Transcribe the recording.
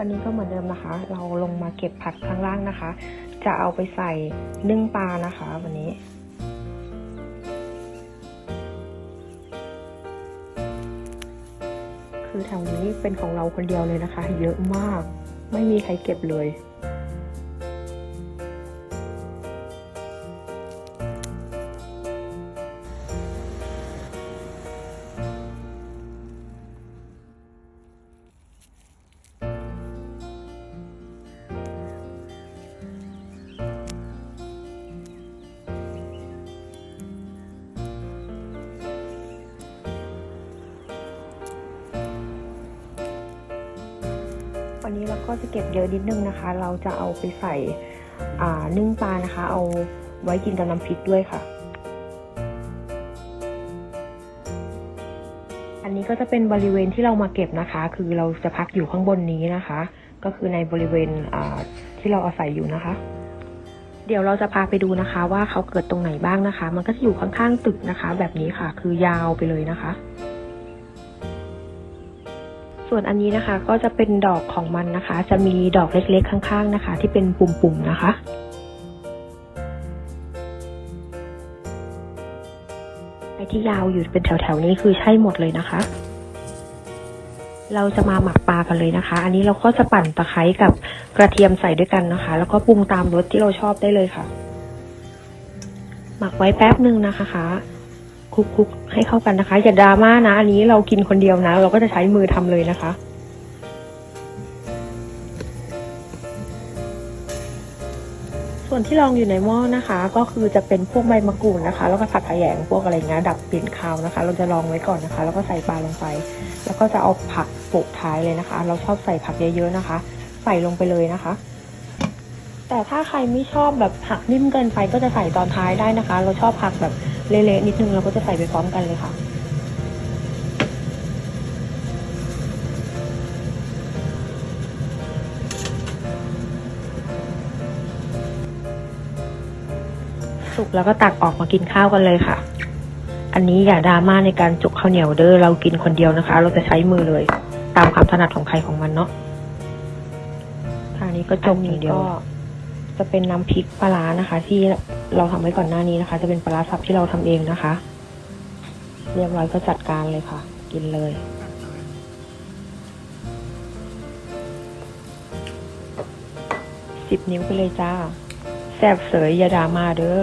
วันนี้ก็เหมือนเดิมนะคะ เราลงมาเก็บผักข้างล่างนะคะ จะเอาไปใส่นึ่งปลานะคะ วันนี้คือแถวนี้เป็นของเราคนเดียวเลยนะคะ เยอะมาก ไม่มีใครเก็บเลย วันนี้เราก็จะเก็บเยอะนิดนึงนะคะ เราจะเอาไปใส่นึ่งปลานะคะ เอาไว้กินกับน้ำพริกด้วยค่ะ อันนี้ก็จะเป็นบริเวณที่เรามาเก็บนะคะ คือเราจะพักอยู่ข้างบนนี้นะคะ ก็คือในบริเวณที่เราอาศัยอยู่นะคะ เดี๋ยวเราจะพาไปดูนะคะ ว่าเขาเกิดตรงไหนบ้างนะคะ มันก็จะอยู่ข้างๆตึกนะคะ แบบนี้ค่ะ คือยาวไปเลยนะคะ ส่วนอันนี้นะคะก็จะเป็นดอกของมันนะคะ จะมีดอกเล็กๆ ข้างๆนะคะ ที่เป็นปุ่มๆนะคะไอที่ยาวอยู่เป็นแถวๆนี้คือใช่หมดเลยนะคะ เราจะมาหมักปลากันเลยนะคะ อันนี้เราก็จะปั่นตะไคร้กับกระเทียมใส่ด้วยกันนะคะ แล้วก็ปรุงตามรสที่เราชอบได้เลยค่ะ หมักไว้แป๊บหนึ่งนะคะ คลุกๆให้เข้ากันนะคะ อย่าดราม่านะ อันนี้เรากินคนเดียวนะ เราก็จะใช้มือทำเลยนะคะ ส่วนที่ลองอยู่ในหม้อนะคะ ก็คือจะเป็นพวกใบมะกรูดนะคะ แล้วก็ผักขยงพวกอะไรเงี้ยดับกลิ่นคาวนะคะ เราจะลองไว้ก่อนนะคะ แล้วก็ใส่ปลาลงไป แล้วก็จะเอาผักโปะท้ายเลยนะคะ เราชอบใส่ผักเยอะๆนะคะ ใส่ลงไปเลยนะคะแต่ถ้าใครไม่ชอบแบบผักนิ่มเกินไปก็จะใส่ตอนท้ายได้นะคะ เราชอบผักแบบ เละๆนิดนึงเราก็จะใส่ไปพร้อมกันเลยค่ะ สุกแล้วก็ตักออกมากินข้าวกันเลยค่ะ อันนี้อย่าดราม่าในการจุกข้าวเหนียวเด้อเรากินคนเดียวนะคะ เราจะใช้มือเลย ตามความถนัดของใครของมันเนาะทางนี้ก็จมอย่างเดียวจะเป็นน้ำพริกปลาร้านะคะ ที่ เราทำไว้ก่อนหน้านี้นะคะ จะเป็นปลาสับที่เราทำเองนะคะ เรียบร้อยก็จัดการเลยค่ะ กินเลยสิบนิ้วไปเลยจ้า แซ่บเสยอยาดามาเด้อ